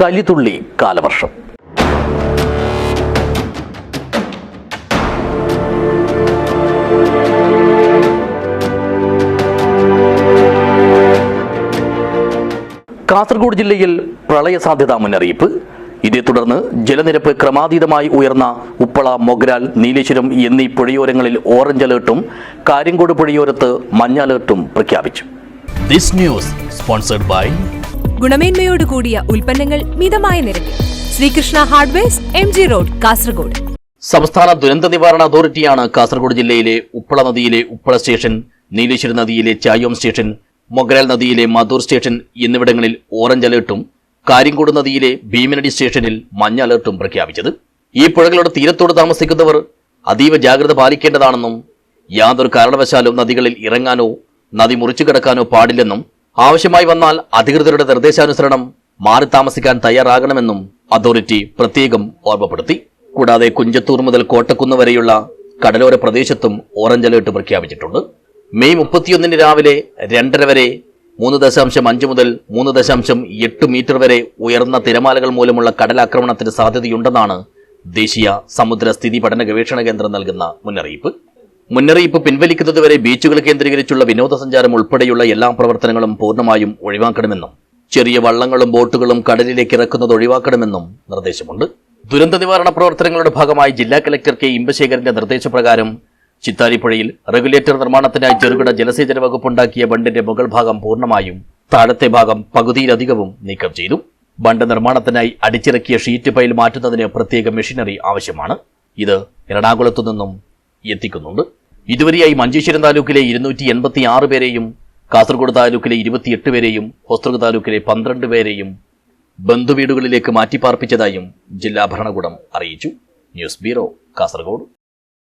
കലിതുള്ളി കാലവർഷം. കാസർഗോഡ് ജില്ലയിൽ പ്രളയ സാധ്യതാ മുന്നറിയിപ്പ്. ഇതേ തുടർന്ന് ജലനിരപ്പ് ക്രമാതീതമായി ഉയർന്ന ഉപ്പള മൊഗ്രാൽ നീലേശ്വരം എന്നീ പുഴയോരങ്ങളിൽ ഓറഞ്ച് അലേർട്ടും കാര്യങ്കോട് പുഴയോരത്ത് മഞ്ഞ അലേർട്ടും പ്രഖ്യാപിച്ചു. This news sponsored by ഗുണമേന്മയോട് കൂടിയ ഉൽപ്പന്നങ്ങൾ മിതമായ നിരക്കിൽ. Srikrishna hardwares M G road Kasaragod. സംസ്ഥാന ദുരന്ത നിവാരണ അതോറിറ്റിയാണ് കാസർഗോഡ് ജില്ലയിലെ ഉപ്പള നദിയിലെ ഉപ്പള സ്റ്റേഷൻ നീലേശ്വരി നദിയിലെ ചായോം സ്റ്റേഷൻ മൊഗ്രാൽ നദിയിലെ മധൂർ സ്റ്റേഷൻ എന്നിവിടങ്ങളിൽ ഓറഞ്ച് അലേർട്ടും കാര്യങ്കോട് നദിയിലെ ഭീമനടി സ്റ്റേഷനിൽ മഞ്ഞ അലേർട്ടും പ്രഖ്യാപിച്ചത്. ഈ പുഴകളുടെ തീരത്തോട് താമസിക്കുന്നവർ അതീവ ജാഗ്രത പാലിക്കേണ്ടതാണെന്നും യാതൊരു കാരണവശാലും നദികളിൽ ഇറങ്ങാനോ നദി മുറിച്ചു കിടക്കാനോ പാടില്ലെന്നും ആവശ്യമായി വന്നാൽ അധികൃതരുടെ നിർദ്ദേശാനുസരണം മാറി താമസിക്കാൻ തയ്യാറാകണമെന്നും അതോറിറ്റി പ്രത്യേകം ഓർമ്മപ്പെടുത്തി. കൂടാതെ കുഞ്ചത്തൂർ മുതൽ കോട്ടക്കുന്ന് വരെയുള്ള കടലോര പ്രദേശത്തും ഓറഞ്ച് അലേർട്ട് പ്രഖ്യാപിച്ചിട്ടുണ്ട്. മെയ് മുപ്പത്തിയൊന്നിന് രാവിലെ രണ്ടര വരെ മൂന്ന് ദശാംശം അഞ്ച് മുതൽ മൂന്ന് ദശാംശം എട്ട് മീറ്റർ വരെ ഉയർന്ന തിരമാലകൾ മൂലമുള്ള കടലാക്രമണത്തിന് സാധ്യതയുണ്ടെന്നാണ് ദേശീയ സമുദ്ര സ്ഥിതി പഠന ഗവേഷണ കേന്ദ്രം നൽകുന്ന മുന്നറിയിപ്പ്. മുന്നറിയിപ്പ് പിൻവലിക്കുന്നതുവരെ ബീച്ചുകൾ കേന്ദ്രീകരിച്ചുള്ള വിനോദസഞ്ചാരം ഉൾപ്പെടെയുള്ള എല്ലാ പ്രവർത്തനങ്ങളും പൂർണമായും ഒഴിവാക്കണമെന്നും ചെറിയ വള്ളങ്ങളും ബോട്ടുകളും കടലിലേക്ക് ഇറക്കുന്നത് ഒഴിവാക്കണമെന്നും നിർദ്ദേശമുണ്ട്. ദുരന്ത നിവാരണ പ്രവർത്തനങ്ങളുടെ ഭാഗമായി ജില്ലാ കലക്ടർ കെ. ഇമ്പശേഖരന്റെ നിർദ്ദേശപ്രകാരം ചിത്താരിപ്പുഴയിൽ റെഗുലേറ്റർ നിർമ്മാണത്തിനായി ചെറുകിട ജലസേചന വകുപ്പുണ്ടാക്കിയ ബണ്ടിന്റെ മുകൾ ഭാഗം പൂർണമായും താഴത്തെ ഭാഗം പകുതിയിലധികവും നീക്കം ചെയ്തു. ബണ്ട് നിർമ്മാണത്തിനായി അടിച്ചിറക്കിയ ഷീറ്റ് പൈൽ മാറ്റുന്നതിന് പ്രത്യേക മെഷീനറി ആവശ്യമാണ്. ഇത് എറണാകുളത്തു നിന്നും എത്തിക്കുന്നുണ്ട്. ഇതുവരെയായി മഞ്ചേശ്വരം താലൂക്കിലെ ഇരുന്നൂറ്റി എൺപത്തി ആറ് പേരെയും കാസർഗോഡ് താലൂക്കിലെ ഇരുപത്തിയെട്ട് പേരെയും ഹോസ്തൃക താലൂക്കിലെ പന്ത്രണ്ട് പേരെയും ബന്ധുവീടുകളിലേക്ക് മാറ്റിപ്പാർപ്പിച്ചതായും ജില്ലാ ഭരണകൂടം അറിയിച്ചു. News bureau Kasaragod.